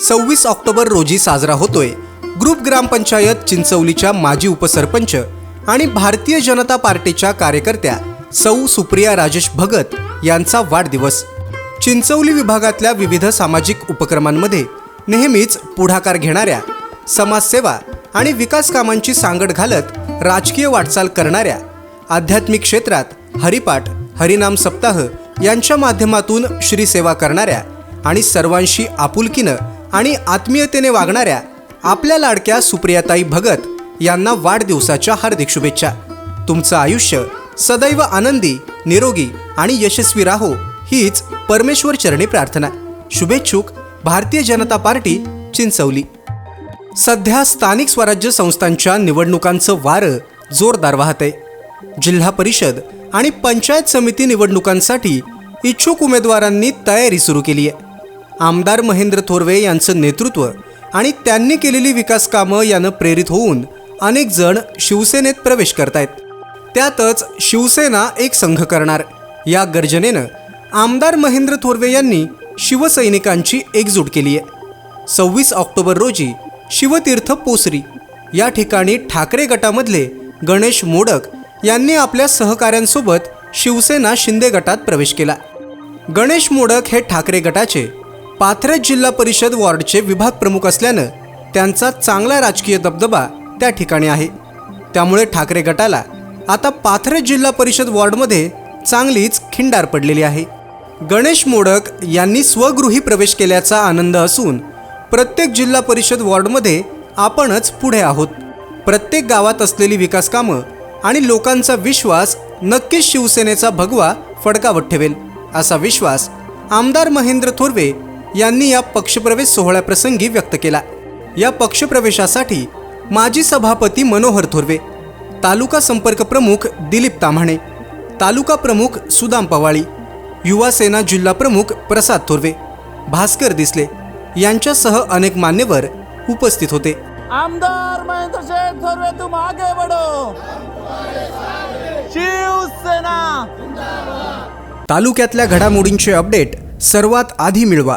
सव्वीस ऑक्टोबर रोजी साजरा होतोय. ग्रुप ग्रामपंचायत चिंचवलीच्या माजी उपसरपंच आणि भारतीय जनता पार्टीच्या कार्यकर्त्या सौ सुप्रिया राजेश भगत यांचा वाढदिवस. चिंचवली विभागातल्या विविध सामाजिक उपक्रमांमध्ये नेहमीच पुढाकार घेणाऱ्या समाजसेवा आणि विकास कामांची सांगड घालत राजकीय वाटचाल करणाऱ्या आध्यात्मिक क्षेत्रात हरिपाठ हरिनाम सप्ताह यांच्या माध्यमातून श्रीसेवा करणाऱ्या आणि सर्वांशी आपुलकीनं आणि आत्मीयतेने वागणाऱ्या आपल्या लाडक्या सुप्रियाताई भगत यांना वाढदिवसाच्या हार्दिक शुभेच्छा. तुमचं आयुष्य सदैव आनंदी निरोगी आणि यशस्वी राहो हीच परमेश्वर चरणी प्रार्थना. शुभेच्छुक भारतीय जनता पार्टी चिंचवली सध्या स्थानिक स्वराज्य संस्थांच्या निवडणुकांचं वारं जोरदार वाहत आहे जिल्हा परिषद आणि पंचायत समिती निवडणुकांसाठी इच्छुक उमेदवारांनी तयारी सुरू केली आहे आमदार महेंद्र थोरवे यांचं नेतृत्व आणि त्यांनी केलेली विकास कामं यानं प्रेरित होऊन अनेक जण शिवसेनेत प्रवेश करतायत. त्यातच शिवसेना एक संघ करणार. या गर्जनेनं आमदार महेंद्र थोरवे यांनी शिवसैनिकांची एकजूट केली आहे सव्वीस ऑक्टोबर रोजी शिवतीर्थ पोसरी या ठिकाणी ठाकरे गटामधले गणेश मोडक यांनी आपल्या सहकाऱ्यांसोबत शिवसेना शिंदे गटात प्रवेश केला. गणेश मोडक हे ठाकरे गटाचे पाथरे जिल्हा परिषद वॉर्डचे विभाग प्रमुख असल्यानं त्यांचा चांगला राजकीय दबदबा त्या ठिकाणी आहे. त्यामुळे ठाकरे गटाला आता पाथरे जिल्हा परिषद वॉर्डमध्ये चांगलीच खिंडार पडलेली आहे. गणेश मोडक यांनी स्वगृही प्रवेश केल्याचा आनंद असून प्रत्येक जिल्हा परिषद वॉर्डमध्ये आपणच पुढे आहोत. प्रत्येक गावात असलेली विकास कामं आणि लोकांचा विश्वास नक्कीच शिवसेनेचा भगवा फडकावत ठेवेल असा विश्वास आमदार महेंद्र थोरवे यांनी या पक्षप्रवेश सोहळ्याप्रसंगी व्यक्त केला. या पक्षप्रवेशासाठी माजी सभापती मनोहर थोरवे तालुका संपर्क प्रमुख दिलीप ताम्हाणे तालुका प्रमुख सुदाम पवाळी युवा सेना जिल्हा प्रमुख प्रसाद थोरवे भास्कर दिसले यांच्यासह अनेक मान्यवर उपस्थित होते. आमदार महेंद्र शेठ थोरवे तुम आगे बढ़ो. शिवसेना. तालुक्यातल्या घडामोडींचे अपडेट सर्वात आधी मिळवा.